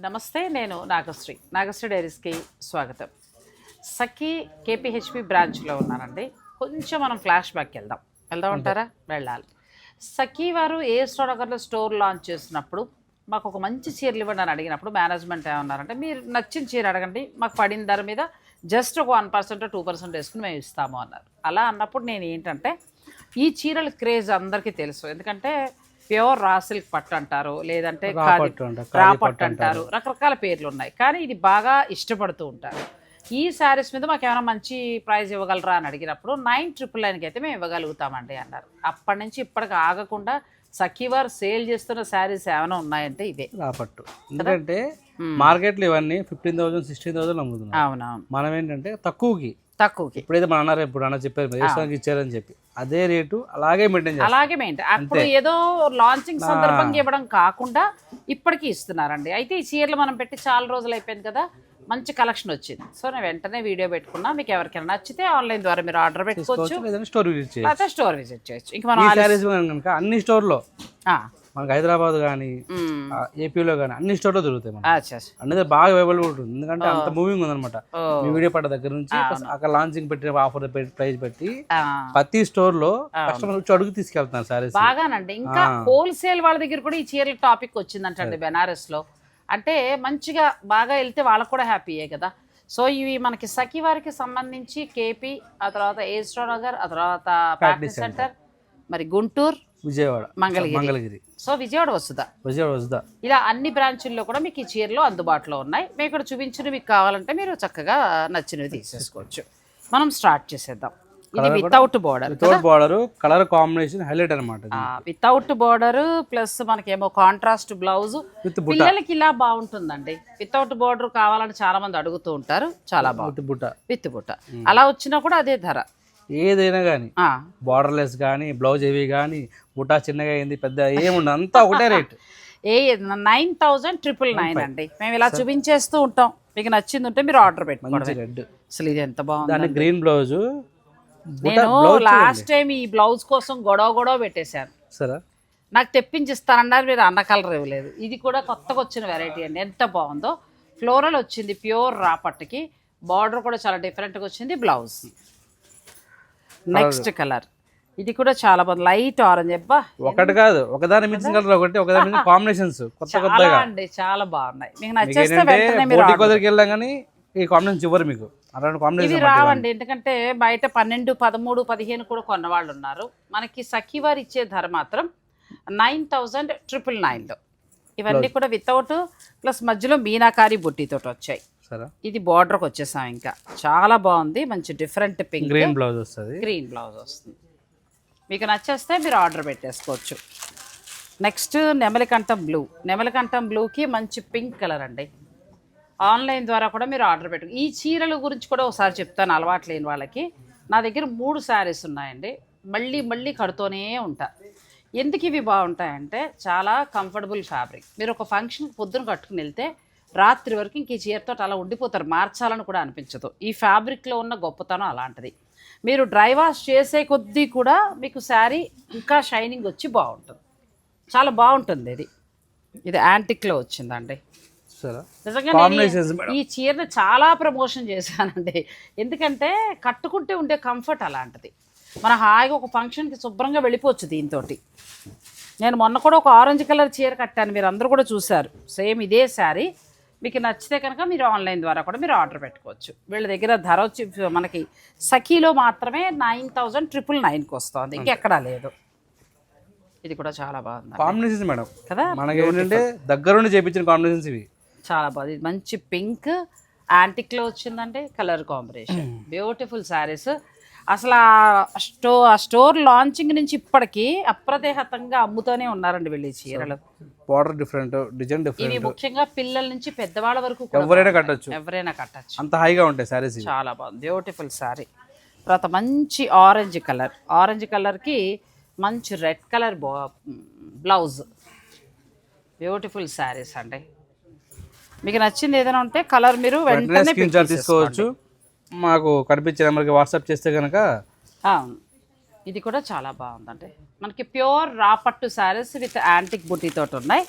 నమస్తే నేను నాగశ్రీ. నాగశ్రీ డైరీస్కి స్వాగతం. సఖీ కేపీహెచ్పి బ్రాంచ్లో ఉన్నానండి. కొంచెం మనం ఫ్లాష్ బ్యాక్ వెళ్దాం. వెళ్దాం అంటారా? వెళ్ళాలి. సఖీ వారు ఏ స్టోర్ స్టోర్ లాంచ్ చేసినప్పుడు మాకు ఒక మంచి చీరలు ఇవ్వండి అని అడిగినప్పుడు మేనేజ్మెంట్ ఏమన్నారంటే మీరు నచ్చిన చీర అడగండి. మాకు పడిన ధర మీద జస్ట్ ఒక వన్ పర్సెంట్ టూ పర్సెంట్ వేసుకుని మేము ఇస్తాము అన్నారు. అలా అన్నప్పుడు నేను ఏంటంటే ఈ చీరల క్రేజ్ అందరికీ తెలుసు. ఎందుకంటే ప్యూర్ రా సిల్క్ పట్టు అంటారు లేదంటే రా పట్టు అంటారు, రకరకాల పేర్లు ఉన్నాయి. కానీ ఇది బాగా ఇష్టపడుతూ ఉంటారు. ఈ శారీస్ మీద మాకు ఏమైనా మంచి ప్రైస్ ఇవ్వగలరా అని అడిగినప్పుడు నైన్ ట్రిపుల్ నైన్కి అయితే మేము ఇవ్వగలుగుతామండి అన్నారు. అప్పటి నుంచి ఇప్పటికి ఆగకుండా సఖీవార్ సేల్ చేస్తున్న శారీస్ ఏమైనా ఉన్నాయంటే ఇవే. రాపట్టు ఎందుకంటే మార్కెట్లో ఇవన్నీ ఫిఫ్టీన్ థౌసండ్ సిక్స్టీన్ థౌసండ్ అమ్ముతున్నాం అవునవును. మనం ఏంటంటే తక్కువకి తక్కువకి. ఇప్పుడైతే మన అన్నారు ఇప్పుడు అన్న చెప్పారు దేశానికి ఇచ్చారని చెప్పి. అదే రేటు అలాగే మెయింటైన్ అలాగే మెయింటైన్. అప్పుడు ఏదో లాంచింగ్ సందర్భంగా ఇవ్వడం కాకుండా ఇప్పటికీ ఇస్తున్నారండి. అయితే ఈ చీరలు మనం పెట్టి చాలా రోజులు అయిపోయింది కదా మంచి కలెక్షన్ వచ్చింది. సో నేను వెంటనే వీడియో పెట్టుకున్నా. మీకు ఎవరికైనా నచ్చితే ఆన్లైన్ ద్వారా మీరు ఆర్డర్ పెట్టుకోవచ్చు. స్టోర్ విజిట్ చేయొచ్చు. స్టోర్ విజిట్ చేయొచ్చు. ఇంక మనం అన్ని స్టోర్లో మనకి హైదరాబాద్ కానీ. ఏపీలో కానీ అన్ని స్టోర్లో దొరుకుతాయి మనకి. అనేది బాగా అవైలబుల్ ఉంటుంది. ఎందుకంటే అంత మూవింగ్ ఉందన్నమాట. మీ వీడియో పడ్డ దగ్గర నుంచి అక్కడ లాంచింగ్ పెట్టిన ఆఫర్ ప్రైస్ పెట్టి ప్రతి స్టోర్లో కస్టమర్ వచ్చి అడుగు తీసుకెళ్తున్నారు సారీస్. బాగానండి. ఇంకా హోల్సేల్ వాళ్ళ దగ్గర కూడా ఈ చీరల టాపిక్ వచ్చిందంటండి బెనారస్లో. అంటే మంచిగా బాగా వెళ్తే వాళ్ళకు కూడా హ్యాపీయే కదా. సో ఇవి మనకి సఖి వారికి సంబంధించి కేపీ ఆ తర్వాత ఏస్ట్రో నగర్ ఆ తర్వాత ప్యాకింగ్ సెంటర్ మరి గుంటూరు విజయవాడ. మంగళగిరి. మంగళగిరి. సో విజయవాడ వస్తుందా విజయవాడ వస్తుందా ఇలా అన్ని బ్రాంచుల్లో కూడా మీకు ఈ చీరలు అందుబాటులో ఉన్నాయి. మేము ఇక్కడ చూపించిన మీకు కావాలంటే మీరు చక్కగా నచ్చినవి తీసేసుకోవచ్చు. మనం స్టార్ట్ చేసేద్దాం. ఇది without border without border colour combination highlight అనమాట వితౌట్ బోర్డర్ ప్లస్ మనకేమో కాంట్రాస్ట్ బ్లౌజ్ విత్ పిల్లలకి ఇలా బాగుంటుందండి. వితౌట్ బోర్డర్ కావాలని చాలా మంది అడుగుతూ ఉంటారు. చాలా బాగుంటుంది. బుట్ట విత్ బుట్ట అలా వచ్చినా కూడా అదే ధర. ఏదైనా కానీ బార్డర్లెస్ కానీ బ్లౌజ్ హెవీ కానీ బుట్ట చిన్నగా అయింది పెద్ద ఏముండదు అంతా ఒకటే rate. A nine thousand triple nine అండి. మేము ఇలా చూపించేస్తూ ఉంటాం. మీకు నచ్చింది ఉంటే మీరు ఆర్డర్ పెట్టుకోండి. రెడ్. అసలు ఇది ఎంత బాగుంది దాని గ్రీన్ బ్లౌజ్ నేను లాస్ట్ టైం ఈ బ్లౌజ్ కోసం గొడవ గొడవ పెట్టేశాను. సరే. నాకు తెప్పించిస్తానన్నారు మీరు అన్న కలర్ ఇవ్వలేదు. ఇది కూడా కొత్తగా వచ్చిన వెరైటీ అండి. ఎంత బాగుందో. ఫ్లోరల్ వచ్చింది ప్యూర్ రాపట్టుకి బార్డర్ కూడా చాలా డిఫరెంట్గా వచ్చింది బ్లౌజ్ నెక్స్ట్ కలర్. ఇది కూడా చాలా బాగుంది. Light orange. అబ్బా ఒకటి కాదు ఒకదాని మించిన కలర్ ఒకటి ఒకదాని మించిన కాంబినేషన్స్ కొత్త చాలా కొత్తగా అండి చాలా బాగున్నాయి. మీకు నచ్చేస్తే వెంటనే మీరు వెళ్ళాం కానీ ఈ కాంబినేషన్ ఇవ్వరు మీకు. అలాంటి ఇవి రావండి ఎందుకంటే బయట పన్నెండు పదమూడు పదిహేను కూడా కొన్న వాళ్ళు ఉన్నారు మనకి సఖీవారు ఇచ్చే ధర మాత్రం నైన్ థౌజండ్ ట్రిపుల్ నైన్లో. ఇవన్నీ కూడా వితౌట్ ప్లస్ మధ్యలో మీనాకారి బుట్టితో వచ్చాయి. సరే ఇది బార్డర్కి వచ్చేసాం ఇంకా. చాలా బాగుంది. మంచి డిఫరెంట్ పింక్ గ్రీన్ బ్లౌజ్ వస్తుంది. గ్రీన్ బ్లౌజ్ వస్తుంది. మీకు నచ్చేస్తే మీరు ఆర్డర్ పెట్టేసుకోవచ్చు. నెక్స్ట్ నెమలికంఠం బ్లూ నెమలికంఠం బ్లూకి మంచి పింక్ కలర్ అండి. ఆన్లైన్ ద్వారా కూడా మీరు ఆర్డర్ పెట్టు ఈ చీరల గురించి కూడా ఒకసారి చెప్తాను. అలవాటు లేని వాళ్ళకి. నా దగ్గర మూడు శారీస్ ఉన్నాయండి. మళ్ళీ మళ్ళీ కడుతూనే ఉంటా. ఎందుకు ఇవి బాగుంటాయంటే చాలా కంఫర్టబుల్ ఫ్యాబ్రిక్ మీరు ఒక ఫంక్షన్కి పొద్దున కట్టుకుని వెళ్తే రాత్రి వరకు ఇంక ఈ చీరతో అలా ఉండిపోతారు. మార్చాలని కూడా అనిపించదు. ఈ ఫ్యాబ్రిక్లో ఉన్న గొప్పతనం అలాంటిది. మీరు డ్రై వాష్ చేసే కొద్దీ కూడా మీకు శారీ ఇంకా షైనింగ్ వచ్చి బాగుంటుంది. చాలా బాగుంటుంది ఇది. ఇది యాంటిక్లో వచ్చిందండి. సరే. నిజంగా ఈ చీరను చాలా ప్రమోషన్ చేశానండి. ఎందుకంటే కట్టుకుంటే ఉండే కంఫర్ట్ అలాంటిది. మన హాయిగా ఒక ఫంక్షన్కి శుభ్రంగా వెళ్ళిపోవచ్చు దీంతో నేను మొన్న కూడా ఒక ఆరెంజ్ కలర్ చీర కట్టాను. మీరు అందరూ కూడా చూశారు. సేమ్ ఇదే శారీ. మీకు నచ్చితే కనుక మీరు ఆన్లైన్ ద్వారా కూడా మీరు ఆర్డర్ పెట్టుకోవచ్చు. వీళ్ళ దగ్గర ధర వచ్చి మనకి సఖీలో మాత్రమే నైన్ థౌజండ్ ట్రిపుల్ నైన్కి వస్తుంది. ఇంకెక్కడా లేదు. ఇది కూడా చాలా బాగుంది కాంబినేషన్స్ మేడం. కదా? మనకి ఏంటంటే దగ్గరుండి చేపించిన కాంబినేషన్స్ ఇవి. చాలా బాగుంది. ఇది మంచి పింక్ యాంటిక్లో వచ్చిందంటే కలర్ కాంబినేషన్. బ్యూటిఫుల్ శారీస్ అసలు ఆ స్టో ఆ స్టోర్ లాంచింగ్ నుంచి ఇప్పటికీ అప్రదేహతంగా అమ్ముతూనే ఉన్నారండి వీళ్ళు చీరలు. బార్డర్ డిఫరెంట్ డిజైన్ ఇవి డిఫరెంట్. ముఖ్యంగా పిల్లల నుంచి పెద్దవాళ్ళ వరకు కూడా ఎవరైనా కట్టొచ్చు. ఎవరైనా కట్టచ్చు. అంత హైగా ఉంటాయి సారీస్ ఇవి. చాలా బాగుంది. బ్యూటిఫుల్ శారీ తర్వాత మంచి ఆరెంజ్ కలర్ ఆరెంజ్ కలర్కి మంచి red colour blouse beautiful saris అండి. మీకు నచ్చింది ఏదైనా ఉంటే కలర్ మీరు వెంటనే వెంటనే స్క్రీన్ షాట్ తీసుకోవచ్చు. మాకు కనిపించే నెంబర్కి వాట్సాప్ చేస్తే కనుక ఇది కూడా చాలా బాగుందండి. మనకి ప్యూర్ రాపట్టు శారీస్ విత్ యాంటిక్ బుట్టీతో ఉన్నాయి.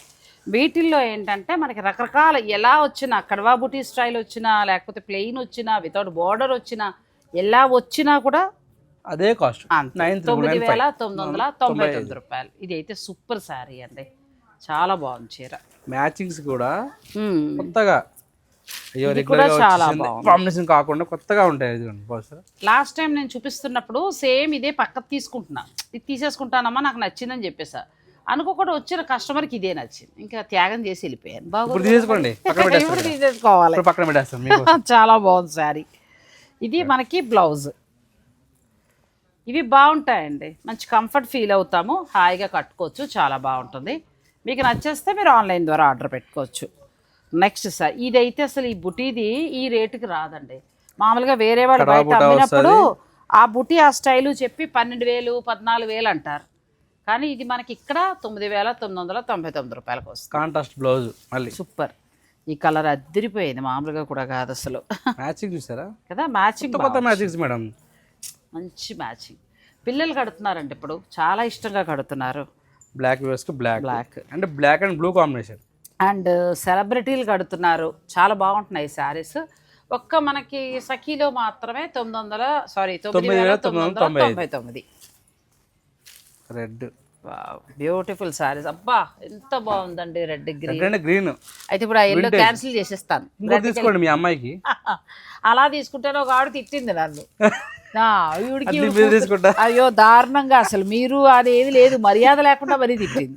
వీటిల్లో ఏంటంటే మనకి రకరకాల ఎలా వచ్చినా కడవా బుటీ స్టైల్ వచ్చినా లేకపోతే ప్లెయిన్ వచ్చినా వితౌట్ బార్డర్ వచ్చినా ఎలా వచ్చినా కూడా అదే కాస్ట్. తొమ్మిది వేల తొమ్మిది వందల తొంభై తొమ్మిది రూపాయలు. ఇది అయితే సూపర్ శారీ అండి. చాలా బాగుంది చీర. మ్యాచింగ్స్ కూడా. కొత్తగా అయ్యో రెగ్యులర్. కాంబినేషన్ కాకుండా కొత్తగా ఉంటాయి బహుశా లాస్ట్ టైం నేను చూపిస్తున్నప్పుడు సేమ్ ఇదే పక్కకు తీసుకుంటున్నా. ఇది తీసేసుకుంటానమ్మా నాకు నచ్చిందని చెప్పేసా. అనుకోకుండా వచ్చిన కస్టమర్కి ఇదే నచ్చింది. ఇంకా త్యాగం చేసి వెళ్ళిపోయాను. తీసేసుకోండి. ఇప్పుడు తీసేసుకోవాలి. పక్కన పెట్టేస్తాను చాలా బాగుంది శారీ. ఇది మనకి బ్లౌజ్. ఇవి బాగుంటాయండి. మంచి కంఫర్ట్ ఫీల్ అవుతాము. హాయిగా కట్టుకోవచ్చు. చాలా బాగుంటుంది. మీకు నచ్చేస్తే మీరు ఆన్లైన్ ద్వారా ఆర్డర్ పెట్టుకోవచ్చు. నెక్స్ట్ సార్ ఇదైతే అసలు ఈ బుటీది ఈ రేటుకి రాదండి. మామూలుగా వేరే వాళ్ళు బయట అమ్మినప్పుడు ఆ బుటీ ఆ స్టైలు చెప్పి పన్నెండు వేలు పద్నాలుగు వేలు అంటారు. కానీ ఇది మనకి ఇక్కడ తొమ్మిది వేల తొమ్మిది వందల తొంభై తొమ్మిది రూపాయలకు వస్తుంది. కాంట్రాస్ట్ బ్లౌజ్ మళ్ళీ. సూపర్ ఈ కలర్ అద్దరిపోయింది మామూలుగా కూడా కాదు అసలు. మ్యాచింగ్ చూసారా? కదా మ్యాచింగ్ కొత్త మ్యాచింగ్స్ మేడం మంచి మ్యాచింగ్ పిల్లలు కడుతున్నారండి ఇప్పుడు. చాలా ఇష్టంగా కడుతున్నారు. బ్లాక్ బ్లాక్ బ్లాక్ అంటే black and blue combination and సెలబ్రిటీలు కడుతున్నారు. చాలా బాగుంటున్నాయి శారీస్. ఒక్క మనకి సఖీలో మాత్రమే తొమ్మిది వందల సారీ తొమ్మిది వేల తొమ్మిది వందల తొంభై తొమ్మిది. Red beautiful saris. అబ్బా ఎంత బాగుందండి రెడ్ గ్రీన్. గ్రీన్. అయితే ఇప్పుడు ఆ ఎల్లో క్యాన్సిల్ చేసేస్తాను. తీసుకోండి మీ అమ్మాయికి. అలా తీసుకుంటేనే ఒక ఆవిడ తిట్టింది నన్ను. అయ్యో దారుణంగా అసలు. మీరు అనేది లేదు మర్యాద లేకుండా మరీ తిట్టింది.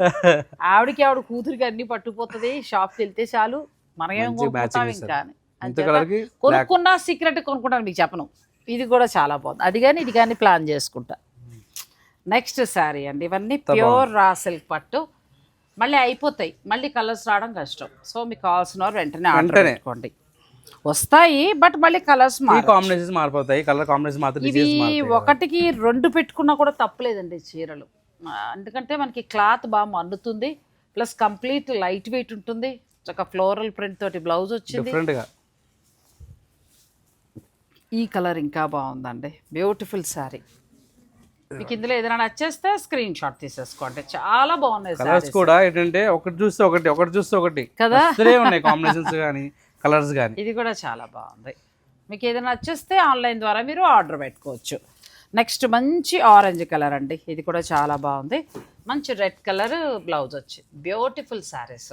ఆవిడకి ఆవిడ కూతురికి అన్ని పట్టుకుపోతుంది షాప్కి వెళ్తే చాలు మనం ఏం కొనుక్కుంటాం ఇంకా కొనుక్కున్నా సీక్రెట్ కొనుక్కుంటాను మీకు చెప్పను. ఇది కూడా చాలా బాగుంది. అది కానీ ఇది కానీ ప్లాన్ చేసుకుంటా. నెక్స్ట్ శారీ అండి ఇవన్నీ ప్యూర్ రా సిల్క్ పట్టు. మళ్ళీ అయిపోతాయి. మళ్ళీ కలర్స్ రావడం కష్టం. సో మీకు కావాల్సిన వారు వెంటనే ఆర్డర్. పెట్టుకోండి. వస్తాయి బట్ మళ్ళీ కలర్స్ కాంబినేషన్స్ మారిపోతాయి కలర్ కాంబినేషన్ మాత్రం ఇవి ఒకటికి రెండు పెట్టుకున్నా కూడా తప్పలేదండి చీరలు. ఎందుకంటే మనకి క్లాత్ బాగా మన్నుతుంది ప్లస్ కంప్లీట్ లైట్ వెయిట్ ఉంటుంది. ఒక ఫ్లోరల్ ప్రింట్ తోటి బ్లౌజ్ వచ్చింది. ఈ కలర్ ఇంకా బాగుందండి. బ్యూటిఫుల్ శారీ మీకు ఇందులో ఏదైనా నచ్చేస్తే స్క్రీన్ షాట్ తీసేసుకోండి. చాలా బాగున్నాయి కలర్స్. కూడా ఏంటంటే ఒకటి చూస్తే ఒకటి ఒకటి చూస్తే ఒకటి. కదా? ఉన్నాయి కాంబినేషన్స్ కానీ. కలర్స్ కానీ ఇది కూడా చాలా బాగుంది. మీకు ఏదైనా నచ్చేస్తే ఆన్లైన్ ద్వారా మీరు ఆర్డర్ పెట్టుకోవచ్చు. నెక్స్ట్ మంచి ఆరెంజ్ కలర్ అండి. ఇది కూడా చాలా బాగుంది. మంచి రెడ్ కలర్ బ్లౌజ్ వచ్చింది beautiful saris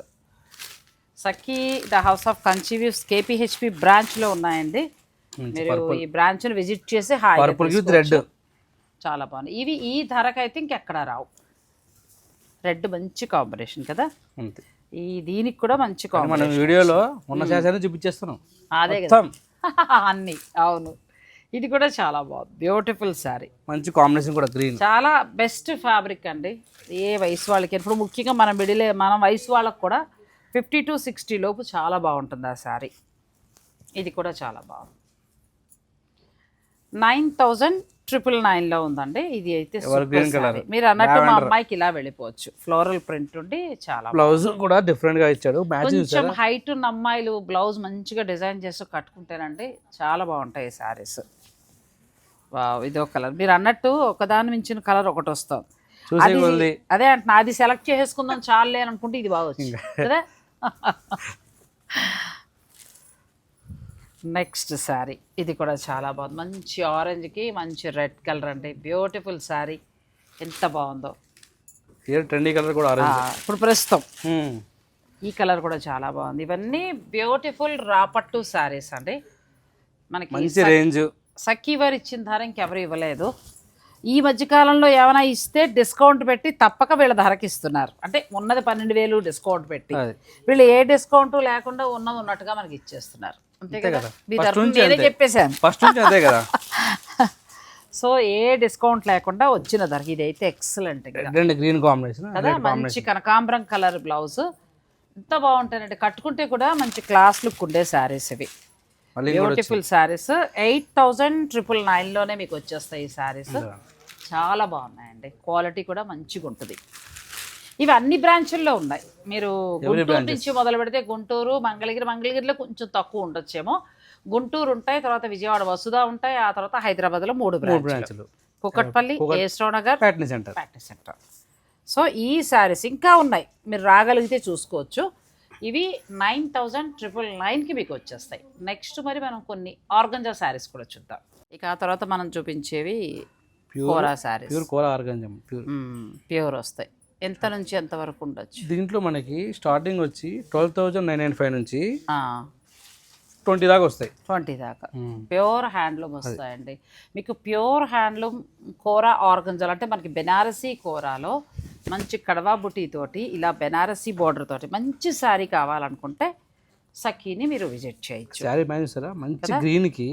Sakhi the house of కన్సీవ్యూస్ కేపీహెచ్పి బ్రాంచ్లో ఉన్నాయండి. మీరు ఈ బ్రాంచ్ను విజిట్ చేసి. రెడ్ చాలా బాగుంది. ఇవి ఈ ధరకైతే ఇంకెక్కడ రావు. రెడ్ మంచి కాంబినేషన్ కదా? అంతే. ఈ దీనికి కూడా మంచి మనం వీడియోలో ఉన్న శారీ చూపించేస్తున్నాం. అదే కదా. అన్ని. అవును. ఇది కూడా చాలా బాగుంది. బ్యూటిఫుల్ శారీ మంచి కాంబినేషన్ కూడా గ్రీన్ చాలా బెస్ట్ ఫ్యాబ్రిక్ అండి. ఏ వయసు వాళ్ళకి ఇప్పుడు ముఖ్యంగా మన మిడిలే మన వయసు వాళ్ళకి కూడా ఫిఫ్టీ టు సిక్స్టీ లోపు చాలా బాగుంటుంది ఆ శారీ ఇది కూడా చాలా బాగుంది. నైన్ థౌజండ్ ట్రిపుల్ నైన్లో ఉందండి. ఇది అయితే. మీరు అన్నట్టు మా అమ్మాయికి ఇలా వెళ్ళిపోవచ్చు. ఫ్లోరల్ ప్రింట్ ఉండి చాలా బ్లౌజ్ కూడా డిఫరెంట్గా ఇచ్చాడు. కొంచెం హైట్ ఉన్న అమ్మాయిలు బ్లౌజ్ మంచిగా డిజైన్ చేసి కట్టుకుంటేనండి చాలా బాగుంటాయి ఈ శారీస్ ఇదో కలర్ మీరు అన్నట్టు ఒకదాని మించిన కలర్ ఒకటి వస్తుంది అది- అంటున్నా అది సెలెక్ట్ చేసేసుకుందాం చాలులే అని అనుకుంటే ఇది బాగా వచ్చింది కదా? నెక్స్ట్ శారీ. ఇది కూడా చాలా బాగుంది. మంచి ఆరెంజ్కి మంచి రెడ్ కలర్ అండి బ్యూటిఫుల్ శారీ. ఎంత బాగుందో. ట్రెండీ కలర్ కూడా ఇప్పుడు ప్రస్తుతం. ఈ కలర్ కూడా చాలా బాగుంది. ఇవన్నీ బ్యూటిఫుల్ రాపట్టు శారీస్ అండి. మనకి మంచి రేంజ్. సఖీ వారు ఇచ్చిన ధర ఇంకెవరు ఇవ్వలేదు. ఈ మధ్యకాలంలో ఏమైనా ఇస్తే డిస్కౌంట్ పెట్టి తప్పక వీళ్ళ ధరకి ఇస్తున్నారు. అంటే ఉన్నది పన్నెండు వేలు డిస్కౌంట్ పెట్టి. వీళ్ళు ఏ డిస్కౌంట్ లేకుండా ఉన్నది ఉన్నట్టుగా మనకి ఇచ్చేస్తున్నారు. అంతే కదా. చెప్పేశాను. ఫస్ట్ నుంచి అదే కదా. సో ఏ డిస్కౌంట్ లేకుండా వచ్చిన ధరకి ఇదైతే excellent red and green combination కదా? మంచి కనకాంబరం కలర్ బ్లౌజ్. ఎంత బాగుంటాయంటే కట్టుకుంటే కూడా మంచి క్లాస్ లుక్ ఉండే శారీస్ ఇవి. Beautiful saris. Eight thousand triple నైన్లోనే మీకు వచ్చేస్తాయి ఈ శారీస్. చాలా బాగున్నాయండి. క్వాలిటీ కూడా మంచిగా ఉంటుంది ఇవి అన్ని బ్రాంచుల్లో ఉన్నాయి. మీరు గుంటూరు నుంచి మొదలు పెడితే గుంటూరు మంగళగిరి మంగళగిరిలో కొంచెం తక్కువ ఉండొచ్చేమో. గుంటూరు ఉంటాయి తర్వాత విజయవాడ వసుధ ఉంటాయి ఆ తర్వాత హైదరాబాద్లో మూడు బ్రాంచ్ బ్రాంచ్లు. Kukatpally S R Nagar pattern centre. Practice centre. So ఈ శారీస్ ఇంకా ఉన్నాయి. మీరు రాగలిగితే చూసుకోవచ్చు. ఇవి నైన్ థౌజండ్ ట్రిపుల్ నైన్కి మీకు వచ్చేస్తాయి. నెక్స్ట్ మరి మనం కొన్ని ఆర్గంజా శారీస్ కూడా చూద్దాం. ఇక ఆ తర్వాత మనం చూపించేవి ప్యూర్ కోరా శారీస్. ప్యూర్ కోరా ఆర్గంజం ప్యూర్. ప్యూర్ వస్తాయి. ఎంత నుంచి ఎంత వరకు ఉండొచ్చు? దీంట్లో మనకి స్టార్టింగ్ వచ్చి twelve thousand nine nine five నుంచి ట్వంటీ దాకా వస్తాయి. ట్వంటీ దాకా. ప్యూర్ హ్యాండ్లూమ్ వస్తాయండి. మీకు ప్యూర్ హ్యాండ్లూమ్ కూర ఆర్గంజాలు అంటే మనకి బెనారసీ కూరలో మంచి కడవా బుటీ తోటి ఇలా బెనారసీ బోర్డర్ తోటి మంచి శారీ కావాలనుకుంటే సఖీని మీరు విజిట్ చేయొచ్చు. శారీ మ్యాచ్ చూసారా మంచి గ్రీన్కి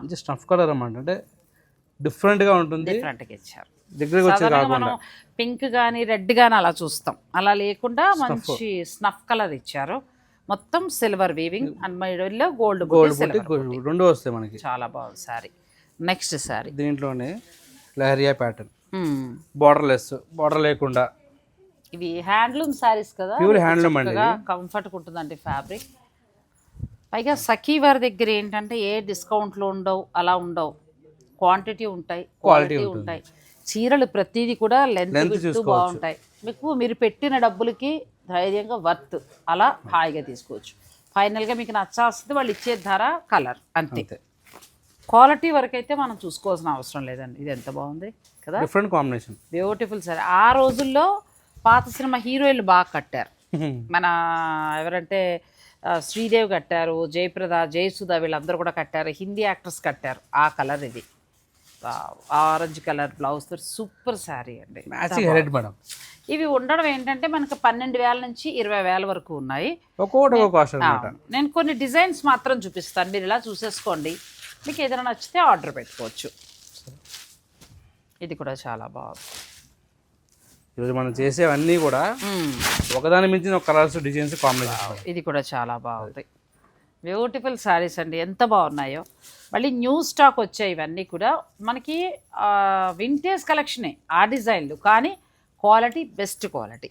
మంచి స్టఫ్ కలర్ అన్నమాట. అంటే డిఫరెంట్గా ఉంటుంది. డిఫరెంట్గా ఇచ్చారు. మనం పింక్ కానీ రెడ్ కానీ అలా చూస్తాం. అలా లేకుండా మంచి స్నఫ్ కలర్ ఇచ్చారు. మొత్తం సిల్వర్ వీవింగ్ అండ్ మిడిల్లో గోల్డ్ గోల్డ్ రెండు వస్తాయి మనకి. చాలా బాగుంది శారీ. నెక్స్ట్ శారీ. దీంట్లోనే leheriya pattern border less border లేకుండా. ఇవి హ్యాండ్లూమ్ శారీస్ కదా? ప్యూర్ హ్యాండ్లూమ్ అండి కంఫర్ట్గా ఉంటుందండి ఫ్యాబ్రిక్ పైగా సఖీ వారి దగ్గర ఏంటంటే ఏ డిస్కౌంట్లు ఉండవు అలా ఉండవు. క్వాంటిటీ ఉంటాయి క్వాలిటీ ఉంటాయి. చీరలు ప్రతిదీ కూడా లెంత్ బాగుంటాయి. మీకు మీరు పెట్టిన డబ్బులకి ధైర్యంగా వర్త్ అలా హాయిగా తీసుకోవచ్చు. ఫైనల్గా మీకు నచ్చాల్సింది వాళ్ళు ఇచ్చే ధర కలర్ అంతే. క్వాలిటీ వరకు అయితే మనం చూసుకోవాల్సిన అవసరం లేదండి. ఇది ఎంత బాగుంది కదా? డిఫరెంట్ కాంబినేషన్ బ్యూటిఫుల్ సారీ ఆ రోజుల్లో పాత సినిమా హీరోయిన్లు బాగా కట్టారు. మన ఎవరంటే శ్రీదేవి కట్టారు జయప్రద జయసుధ వీళ్ళందరూ కూడా కట్టారు. హిందీ యాక్టర్స్ కట్టారు ఆ కలర్ ఇది. Orange colour blouse super sari అండి. Matching madam. ఇవి ఉండడం ఏంటంటే మనకి పన్నెండు వేల నుంచి ఇరవై వేల వరకు ఉన్నాయి. ఒక్కొక్కటి కాస్ట్ నేను కొన్ని డిజైన్స్ మాత్రం చూపిస్తాను. మీరు ఇలా చూసేసుకోండి. మీకు ఏదైనా నచ్చితే ఆర్డర్ పెట్టుకోవచ్చు. ఇది కూడా చాలా బాగుంది. ఈరోజు మనం చేసేవన్నీ కూడా. ఒకదాని మించిన ఒక కలర్స్ డిజైన్స్ కాంబినేషన్ ఇది కూడా చాలా బాగుంది. బ్యూటిఫుల్ శారీస్ అండి. ఎంత బాగున్నాయో. మళ్ళీ న్యూ స్టాక్ వచ్చాయి ఇవన్నీ కూడా. మనకి వింటేజ్ కలెక్షనే ఆ డిజైన్లు కానీ క్వాలిటీ బెస్ట్ క్వాలిటీ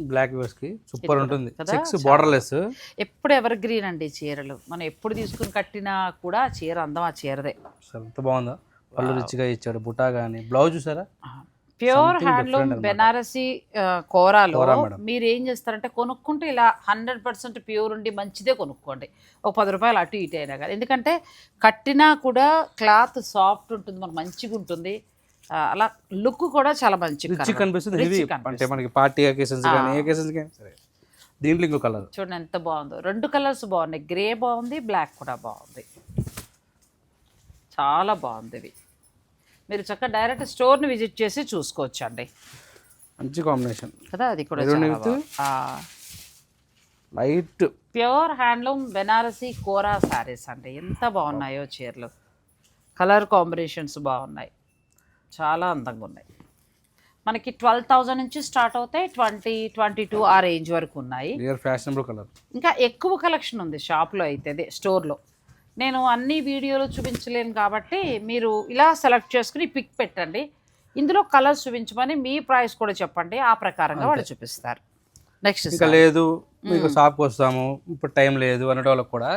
బ్లాక్ వేస్కి సూపర్ ఉంటుంది. కదా? చెక్స్ బార్డర్ లెస్ ఎప్పుడు ఎవర్ గ్రీన్ అండి చీరలు. మనం ఎప్పుడు తీసుకుని కట్టినా కూడా చీర అందం ఆ చీరదే. ఎంత బాగుందో. పళ్ళు రిచ్గా ఇచ్చాడు. బుటా కానీ బ్లౌజ్ చూసారా? ప్యూర్ హ్యాండ్లూమ్ బెనారసీ కోరాలో. మీరు ఏం చేస్తారంటే కొనుక్కుంటే ఇలా హండ్రెడ్ పర్సెంట్ ప్యూర్ ఉండి మంచిదే కొనుక్కోండి. ఒక పది రూపాయలు అటు ఇటు అయినా కానీ. ఎందుకంటే కట్టినా కూడా క్లాత్ సాఫ్ట్ ఉంటుంది మనకు మంచిగా ఉంటుంది. అలా లుక్ కూడా చాలా మంచి కనిపిస్తుంది హెవీ అంటే మనకి పార్టీ అకేషన్స్ కానీ ఏ అకేషన్స్ కానీ సరే. దీంట్లో ఇంకో కలర్ చూడండి ఎంత బాగుందో. రెండు కలర్స్ బాగున్నాయి. గ్రే బాగుంది బ్లాక్ కూడా బాగుంది. చాలా బాగుంది ఇవి. మీరు చక్కగా డైరెక్ట్ స్టోర్ని విజిట్ చేసి చూసుకోవచ్చు అండి మంచి కాంబినేషన్ కదా అది కూడా light pure handloom Banarasi kora saris అండి. ఎంత బాగున్నాయో చీరలు. కలర్ కాంబినేషన్స్ బాగున్నాయి. చాలా అందంగా ఉన్నాయి. మనకి ట్వెల్వ్ థౌజండ్ నుంచి స్టార్ట్ అవుతాయి. ట్వంటీ ట్వంటీ టూ ఆ రేంజ్ వరకు ఉన్నాయి. ఫ్యాషనబుల్ కలర్ ఇంకా ఎక్కువ కలెక్షన్ ఉంది షాప్లో అయితే స్టోర్లో నేను అన్ని వీడియోలు చూపించలేను కాబట్టి మీరు ఇలా సెలెక్ట్ చేసుకుని పిక్ పెట్టండి. ఇందులో కలర్స్ చూపించమని మీ ప్రైస్ కూడా చెప్పండి. ఆ ప్రకారంగా వాళ్ళు చూపిస్తారు. నెక్స్ట్ ఇంకా లేదు మీకు షాప్కి వస్తాము ఇప్పుడు టైం లేదు అనే వాళ్ళకి కూడా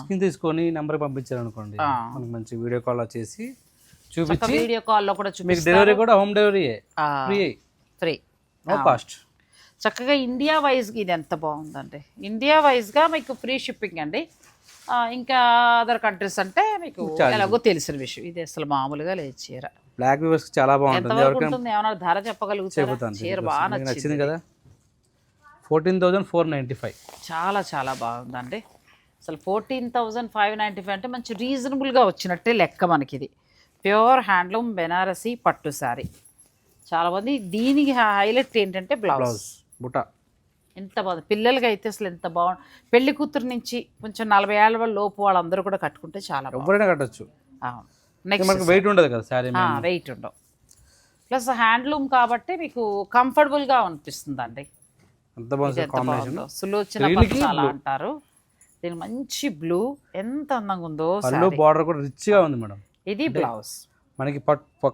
స్క్రీన్ తీసుకొని నెంబర్ పంపించారు అనుకోండి. మనకి మంచి వీడియో కాల్ వచ్చేసి చూపించి వీడియో కాల్లో కూడా మీకు డెలివరీ కూడా home delivery free free no cost చక్కగా ఇండియా వైజ్గా ఇది ఎంత బాగుందండి ఇండియా వైజ్గా మీకు ఫ్రీ షిప్పింగ్ అండి. ఇంకా అదర్ కంట్రీస్ అంటే మీకు ఎలాగో తెలిసిన విషయం. ఇది అసలు మామూలుగా లేదు చీర. బ్లాక్ వ్యూవర్స్ చాలా బాగుంటుంది. ఉంటుంది? ఏమన్నా ధర చెప్పగలుగుతారా? చీర బాగా నచ్చింది కదా? Fourteen thousand four ninety five చాలా చాలా బాగుందండి. అసలు fourteen thousand five ninety five అంటే మంచి రీజనబుల్గా వచ్చినట్టే లెక్క మనకి ఇది ప్యూర్ హ్యాండ్లూమ్ బెనారసీ పట్టు శారీ చాలామంది దీనికి హైలైట్ ఏంటంటే బ్లౌజ్ బుటా. ఎంత బాగుంది. పిల్లలకి అయితే అసలు ఎంత బాగుంది పెళ్ళి కూతురు నుంచి కొంచెం నలభై ఏళ్ళ లోపు వాళ్ళందరూ కూడా కట్టుకుంటే చాలా ఎవరైనా కట్టచ్చు. నెక్స్ట్ మనకి వెయిట్ ఉండదు కదా శారీ వెయిట్ ఉండవు. ప్లస్ హ్యాండ్లూమ్ కాబట్టి మీకు కంఫర్టబుల్గా అనిపిస్తుంది అండి సులోచన అలా అంటారు. దీని మంచి బ్లూ ఎంత అందంగా ఉందో. బార్డర్ కూడా రిచ్గా ఉంది మేడం. ఇది బ్లౌజ్ మనకి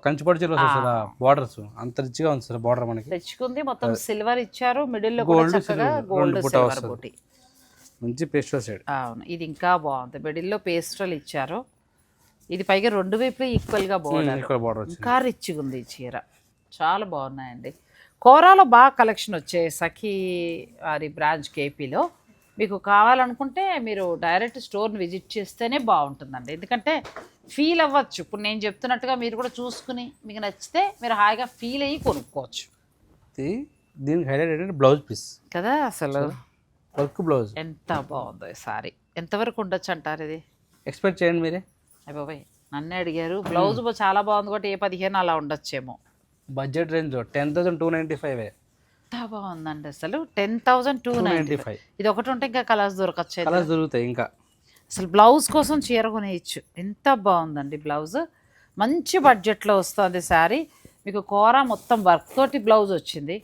కంచి పట్టు చీరలు వస్తాయి కదా బార్డర్స్ అంత రిచ్గా ఉంది సార్ బార్డర్ మనకి. తెచ్చుకుంది మొత్తం సిల్వర్ ఇచ్చారు. మిడిల్లో గోల్డ్ బుట్ట సిల్వర్ వస్తుంది. బూటీ మంచి పేస్టల్ సైడ్ అవును. ఇది ఇంకా బాగుంది. మిడిల్లో పేస్టల్ ఇచ్చారు. ఇది పైగా రెండు వైపులు ఈక్వల్గా బాగుంది ఇక్కడ బార్డర్ ఇంకా రిచ్గా ఉంది ఈ చీర. చాలా బాగున్నాయండి. కోరాలో బాగా కలెక్షన్ వచ్చాయి సఖీ వారి బ్రాంచ్ కేపీలో మీకు కావాలనుకుంటే మీరు డైరెక్ట్ స్టోర్ని విజిట్ చేస్తేనే బాగుంటుందండి. ఎందుకంటే ఫీల్ అవ్వచ్చు. ఇప్పుడు నేను చెప్తున్నట్టుగా మీరు కూడా చూసుకుని మీకు నచ్చితే మీరు హాయిగా ఫీల్ అయ్యి కొనుక్కోవచ్చు. దీనికి హైలైట్ ఏంటంటే బ్లౌజ్ పీస్. కదా అసలు? Work blouse. ఎంత బాగుందో సారీ. ఎంతవరకు ఉండొచ్చు అంటారు ఇది? ఎక్స్పెక్ట్ చేయండి మీరే. అయ్య బాబాయ్ నన్నే అడిగారు. బ్లౌజ్ చాలా బాగుంది కాబట్టి ఏ పదిహేను అలా ఉండొచ్చేమో. Budget range ten thousand two ninety five. ఎంత బాగుందండి అసలు. Ten thousand two two ninety ninety five ఇది ఒకటి ఉంటే ఇంకా కలర్స్ దొరకచ్చు. కలర్స్ దొరుకుతాయి ఇంకా. అసలు బ్లౌజ్ కోసం చీర కొనేయచ్చు. ఎంత బాగుందండి బ్లౌజ్. మంచి బడ్జెట్లో వస్తుంది శారీ. మీకు కూర మొత్తం వర్క్ తోటి బ్లౌజ్ వచ్చింది.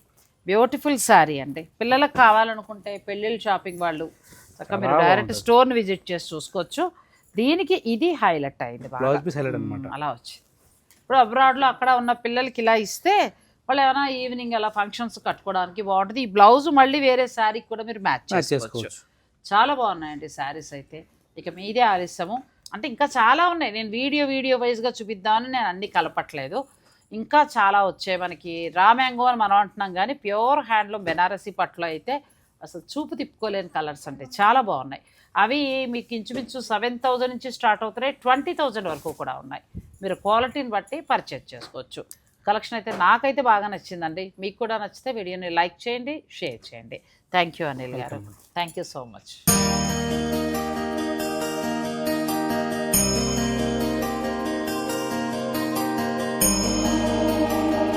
బ్యూటిఫుల్ శారీ అండి. పిల్లలకు కావాలనుకుంటే పెళ్ళిళ్ళ షాపింగ్ వాళ్ళు చక్కగా మీరు డైరెక్ట్ స్టోర్ని విజిట్ చేసి చూసుకోవచ్చు. దీనికి ఇది హైలైట్ అయింది అలా వచ్చింది. ఇప్పుడు అబ్రాడ్లో అక్కడ ఉన్న పిల్లలకి ఇలా ఇస్తే వాళ్ళు ఏమైనా ఈవినింగ్ అలా ఫంక్షన్స్ కట్టుకోవడానికి బాగుంటుంది. ఈ బ్లౌజ్ మళ్ళీ వేరే శారీకి కూడా మీరు మ్యాచ్ చేసుకోవచ్చు. చాలా బాగున్నాయండి శారీస్ అయితే. ఇక మీదే ఆలస్యము. అంటే ఇంకా చాలా ఉన్నాయి. నేను వీడియో వీడియో వైజ్గా చూపిద్దామని నేను అన్ని కలపట్లేదు. ఇంకా చాలా వచ్చాయి మనకి. రా మ్యాంగో అని మనం అంటున్నాం కానీ ప్యూర్ హ్యాండ్లూమ్ బెనారసీ పట్టులో అయితే అసలు చూపు తిప్పుకోలేని కలర్స్ అంటే చాలా బాగున్నాయి. అవి మీకు ఇంచుమించు సెవెన్ థౌజండ్ నుంచి స్టార్ట్ అవుతున్నాయి. ట్వంటీ థౌజండ్ వరకు కూడా ఉన్నాయి. మీరు క్వాలిటీని బట్టి పర్చేజ్ చేసుకోవచ్చు. కలెక్షన్ అయితే నాకైతే బాగా నచ్చిందండి. మీకు కూడా నచ్చితే వీడియోని లైక్ చేయండి షేర్ చేయండి. థ్యాంక్ యూ అనిల్ గారు. Thank you so much